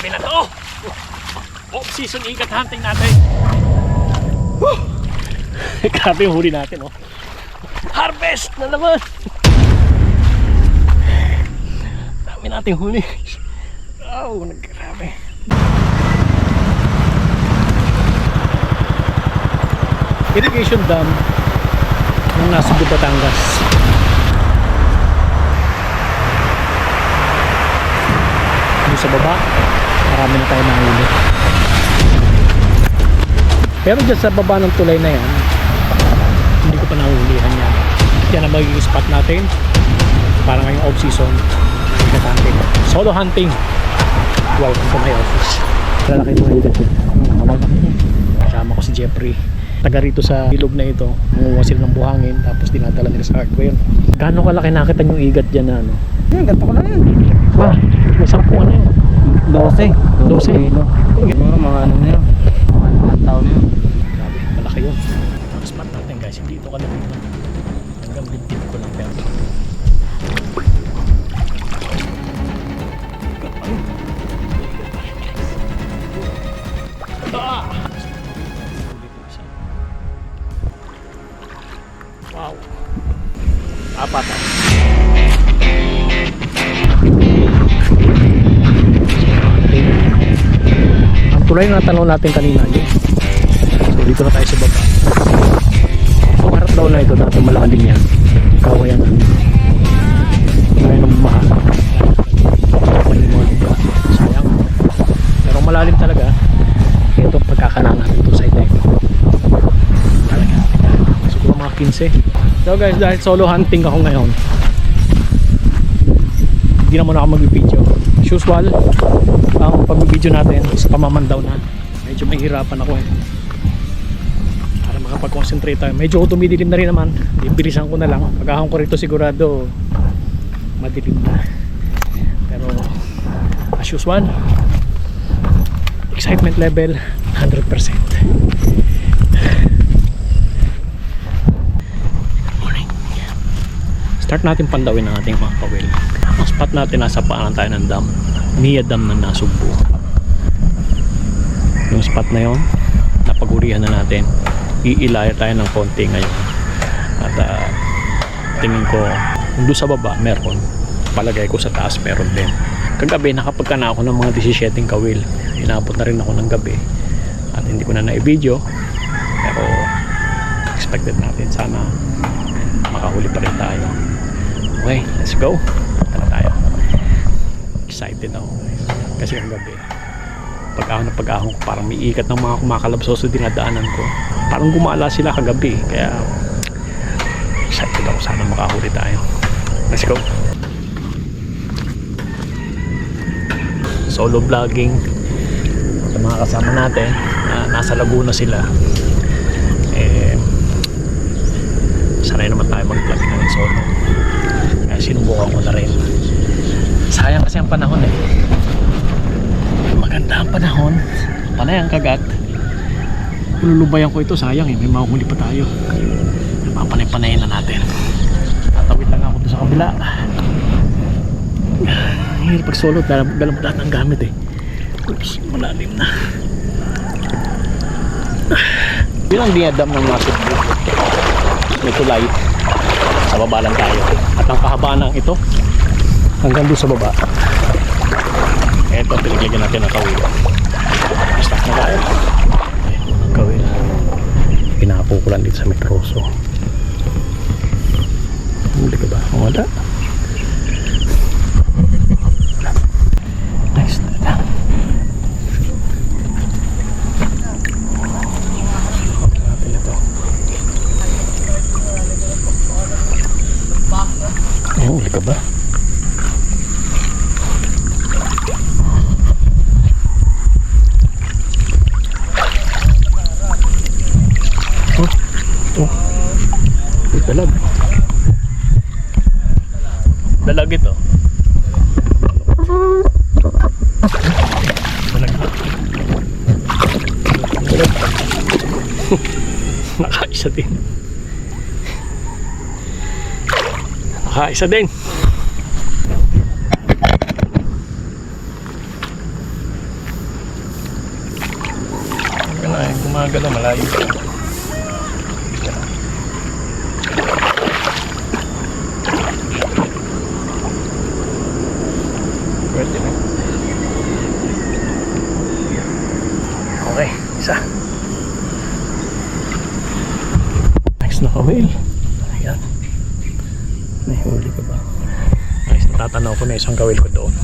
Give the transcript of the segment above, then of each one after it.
Grabe na to! Off-season ikat hunting natin. Whew! Grabe yung huli natin, oh. Harvest na naman! Dami nating huli. Oh, naggrabe. Irrigation dam yung nasa Batangas. Yung sa baba, marami na tayo nahuli. Pero dyan sa baba ng tulay na yan, hindi ko pa nahuhulihan yan. Yan ang magiging spot natin para ngayong off-season. Ikat hunting. Solo hunting. Welcome to my office. Lalaki ikat yun. Kasama ko si Jeffrey. Taga rito sa ilog na ito. Nanguha sila ng buhangin tapos dinadala nila sa hardware. Gaano kalaki nakita yung igat dyan na ano? Yan, ganito ko lang yan. Ah, may sampuan na yun. 12. 12. kilo. Siguro mga ano na yun. Mga ilang taon na yun. Grabe, malaki yun. Ang spot natin guys, hindi ito kalapit na. Hanggang dibdib ko lang pero. Ah! Tulay na tanong natin kanina yun. So dito na tayo sa baba. Ang harap daw na ito, dati malalim yan. Kawayan na. Ngayon ang bumaha. Sayang. Pero malalim talaga. Ito ang pagkakanaan natin side na ito. Talaga. Siguro mga 15. So guys, dahil solo hunting ako ngayon, hindi na muna ako mag-video. As usual, ang pag-video natin sa pamamandaw na. Medyo mahirapan ako eh. Para makapag-concentrate tayo. Medyo tumidilim na rin naman. Bibilisan ko na lang. Pagkahon ko rito sigurado madilim na. Pero as usual, excitement level 100%. Morning. Start natin pandawin ang ating mga kawil. Spot natin nasa paanan tayo ng dam. Nia Dam ng Nasugbu. Yung spot na yon napagurihan na natin. Iilaya tayo ng konti ngayon. At ah, tingin ko, doon sa baba meron. Palagay ko sa taas meron din. Kagabi nakapagka na ako ng mga 17 kawil. Inabot na rin ako ng gabi. At hindi ko na na-video. Pero expected natin sana makahuli pa rin tayo. Okay, let's go. Excited ako. guys. Kasi ang gabi, pag-ahon na pag-ahon ko, parang may ikat ng mga kumakalabso sa dinadaanan ko. Parang gumala sila kagabi. Kaya excited ako. Sana makahuli tayo. Let's go. Solo vlogging sa mga kasama natin na nasa Laguna sila. Eh, sanay naman tayo mag-vlog ng solo. Kaya sinubukan ko na rin. Kasi ang panahon eh. Maganda ang panahon. Panay ang kagat. Lulubayan ko ito, sayang eh. May mahuhuli pa tayo. Papanay-panayin na natin. Tatawid lang ako doon sa kabila. Hirap pag solo, dala, dala mo lahat ng gamit eh. Oops, malalim na. Yun ang ng massive boat. May tulay. Sa baba lang tayo. At ang kahabaan ng ito, hanggang doon sa baba. Ito, pinaglagyan natin ng kawil. Basta na tayo. Kawil. Pinapo ko lang dito sa metroso. Huli ka ba? Wala. Nice na lang. Okay natin ito. Eh, huli ka ba? Oh. May dalag. Dalag ito. Dalag. Dalag. Nakaisa din. Nakaisa din. mga galaw, malayo. Pwede na. Okay, isa. Kawil. Ayan. May huli ka ba? Nice, natatanaw ko na isang kawil ko doon.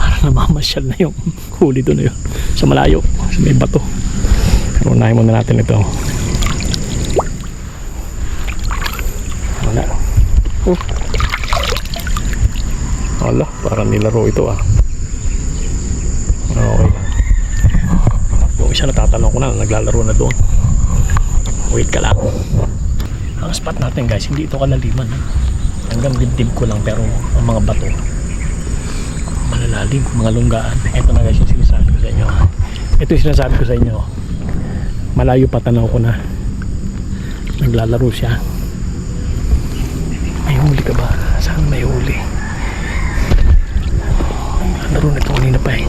Parang namamasyal na yung huli doon na yun. Sa malayo, sa may bato. Pero unahin muna natin ito. Wala. Oh. Wala, parang nilaro ito ah. Okay. Yung isa natatanong ko na, naglalaro na doon. Wait ka lang. Ang spot natin guys, hindi ito kalaliman. Hanggang dibdib ko lang pero ang mga bato malalalim, mga lunggaan. Ito na guys yung sinasabi ko sa inyo. Ito yung sinasabi ko sa inyo. Malayo pa tanaw ko na. Naglalaro siya. May huli ka ba? Saan may huli? Naglalaro na ito kanina pa eh.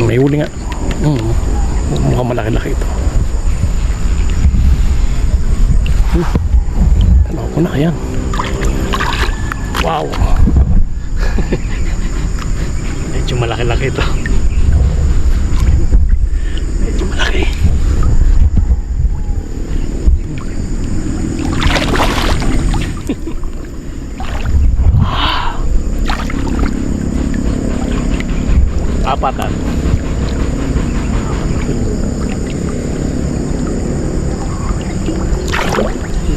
May huli nga. Hmm. Mukhang malaki-laki ito. Hmm. Tanaw ko na, ayan. Wow! Medyo malaki-laki ito. Medyo malaki. Apatan.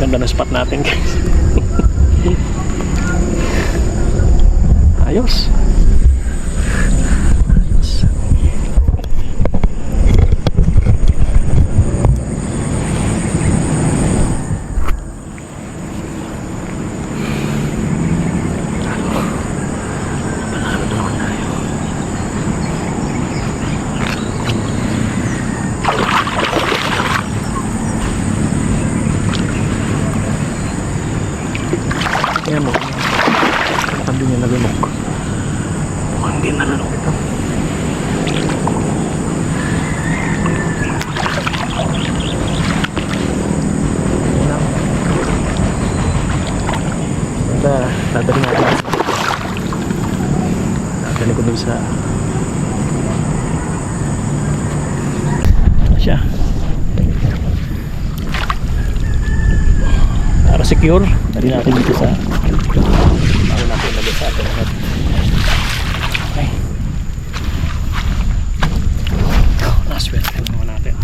Ganda ng spot natin guys. Ayos. Tingnan mo. Tabi niya nalunok. Mukhang hindi nalunok ito. Tingnan. Basta, dadali natin. Dadali ko dun sa... Ano siya? Para dali natin dito sa bago natin ilagay sa ating net. Okay. Naswerte naman natin.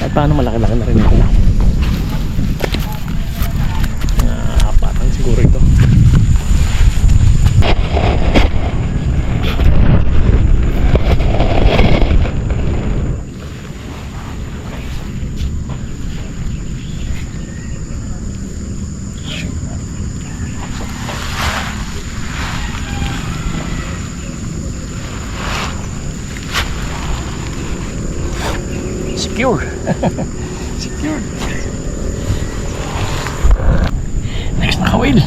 Kahit paano malaki-laki na rin ito. Naapatan siguro ito. Secure. Secured. Next na kawil.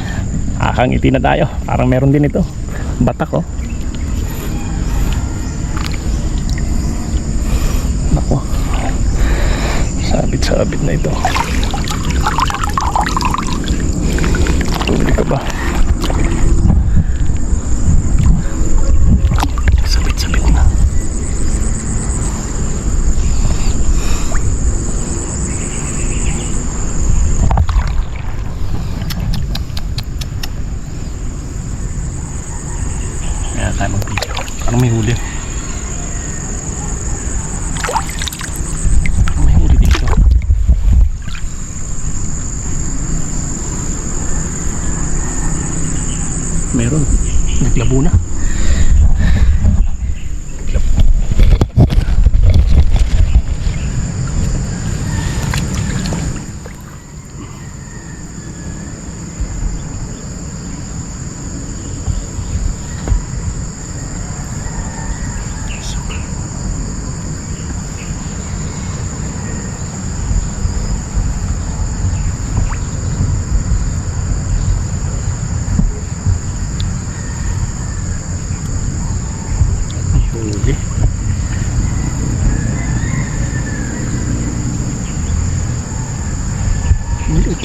Akangiti na tayo. Parang meron din ito. Batak oh. Nako. Sabit-sabit na ito. Huli ka ba?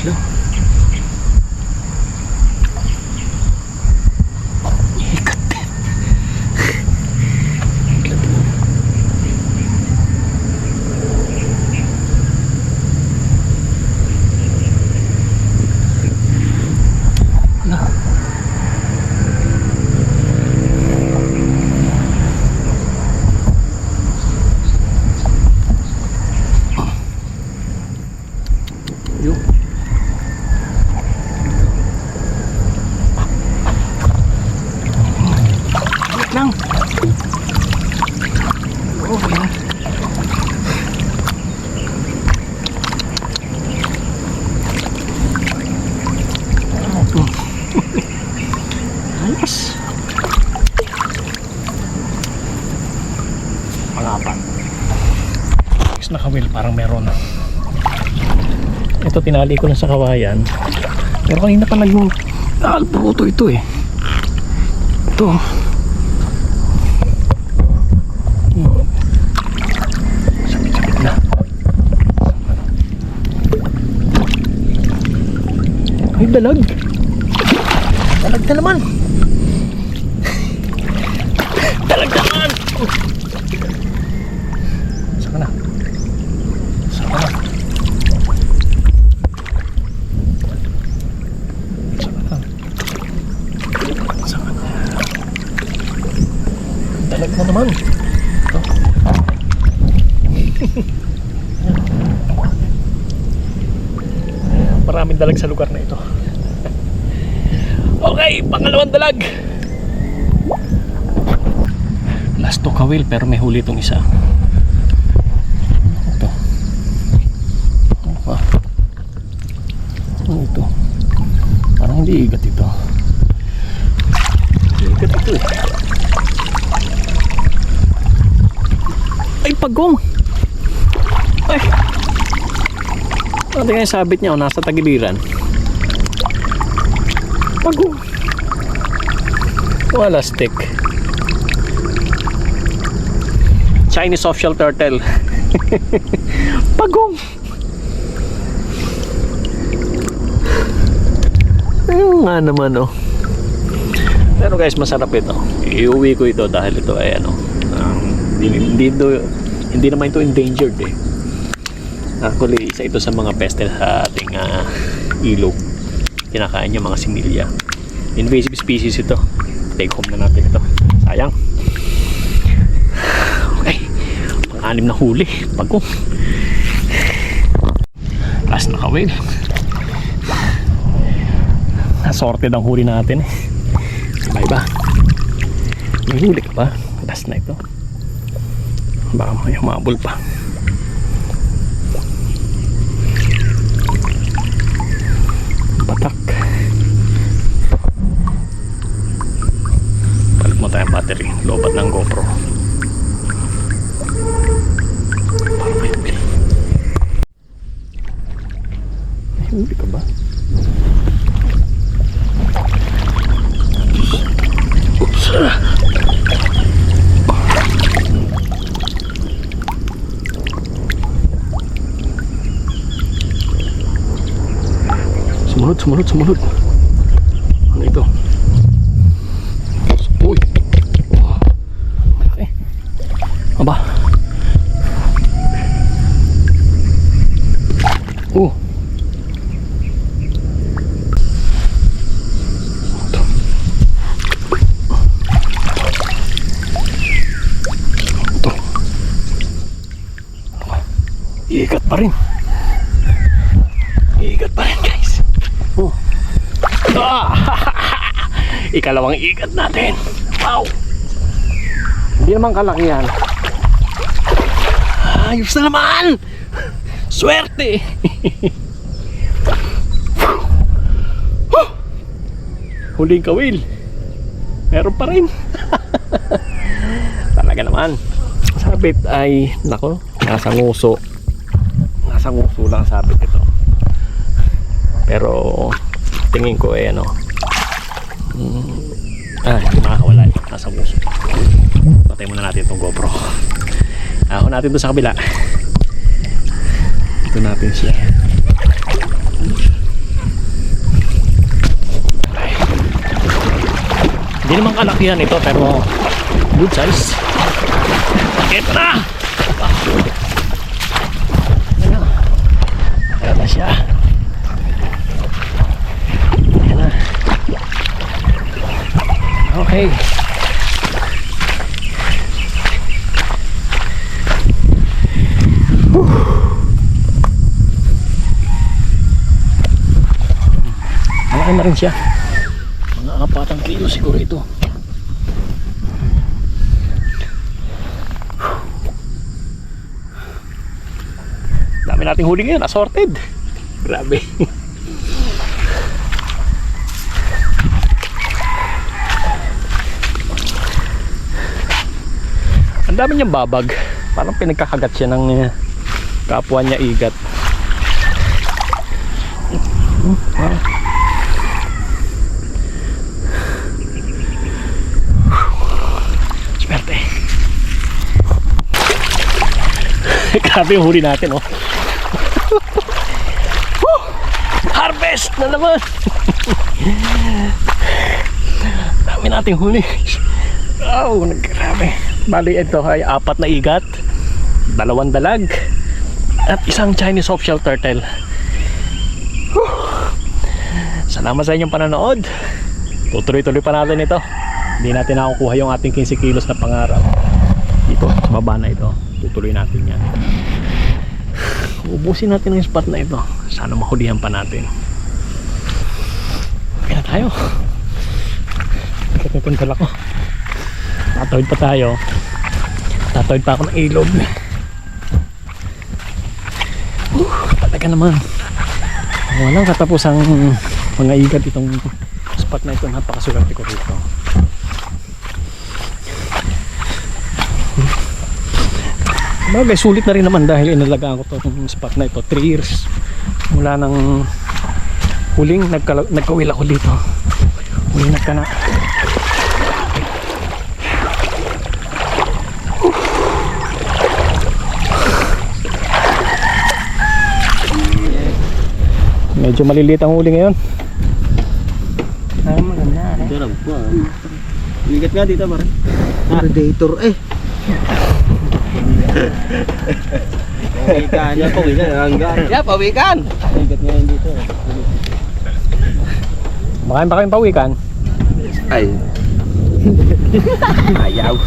tranquilo. Ito, tinali ko na sa kawayan. Pero kanina pa nag Naalbuto ito eh. Ito. Hmm. Sakit-sakit na. Ay, dalag. Dalag na naman. dalag naman. Saka na. Saka na. Saka na. Saka na. Dalag na naman. Ito. Maraming dalag sa lugar na ito. Okay, pangalawang dalag. Last to kawil pero may huli itong isa. Ito. Pa? Ano ito? Parang hindi igat ito. Igat ito eh. Ay, pagong! Ay! Ano yung sabit niya o nasa tagiliran? Pagong! Wala stick. Chinese softshell turtle. Pagong! Ayun nga naman oh. Pero guys, masarap ito. Iuwi ko ito dahil ito ay ano, um, hindi, hindi, hindi naman ito endangered eh. Actually, isa ito sa mga peste sa ating ah, ilog. Kinakain niya mga similya. Invasive species ito. Take home na natin ito. Sayang. Okay. Pang-anim na huli. Bagong. Last na kawil. Assorted ang huli natin eh. Iba iba. May huli ka pa. Last na ito. Baka may humabol pa. Lobat ng GoPro. Parang may huli. May huli ka ba? Oops. Sumunod, sumunod, sumunod. Ano ito? Uy! Wow. Malaki. Aba. Oh. Ito. Ito. Iikat pa rin. Iikat pa rin guys. Oh. Ah! Ikalawang ikat natin. Wow! Hindi naman kalaki yan. Ayos na naman! Swerte! Huling kawil. Meron pa rin. Talaga naman. Sabit ay, nako, nasa nguso. Nasa nguso lang sabit ito. Pero tingin ko eh ano. Mm, ah, hindi makakawala eh. Nasa puso. Patay muna natin itong GoPro. Ako natin to sa kabila. Ito natin siya. Hindi naman kalakihan ito pero good size. Ito na! Ayan na. Ayan na siya. Okay. Malaki na rin siya. Mga apatang kilo siguro ito. Dami nating huli ngayon, assorted. Grabe. Ang dami niyang babag. Parang pinagkakagat siya ng uh, kapwa niya igat. Uh, wow. Swerte. Grabe yung huli natin, oh. Harvest na naman! Dami nating huli. Oh, naggrabe. Bali, ito ay apat na igat, dalawang dalag, at isang Chinese softshell turtle. Whew. Salamat sa inyong panonood. Tutuloy-tuloy pa natin ito. Hindi natin nakukuha yung ating 15 kilos na pangarap. Dito, baba na ito. Tutuloy natin yan. Ubusin natin ang spot na ito. Sana mahulihan pa natin. Okay na tayo. Pupuntal ako. Tatawid pa tayo. Tatawid pa ako ng ilog. Uh, talaga naman. Walang katapusang mga igat itong spot na ito. Napakaswerte ko rito. Bagay, sulit na rin naman dahil inalagaan ko to itong spot na ito. 3 years mula nang huling nagka, nagkawil ako dito. Huling nagkana. Medyo maliliit ang huli ngayon. Ay, maganda. Eh. Sarap po. Ligat nga dito pare. Predator eh. Pawikan. Yeah, pawikan. Hanggang. Yeah, pawikan. Ligat nga yun dito. Makain pa kayong pawikan. Ay. Ayaw.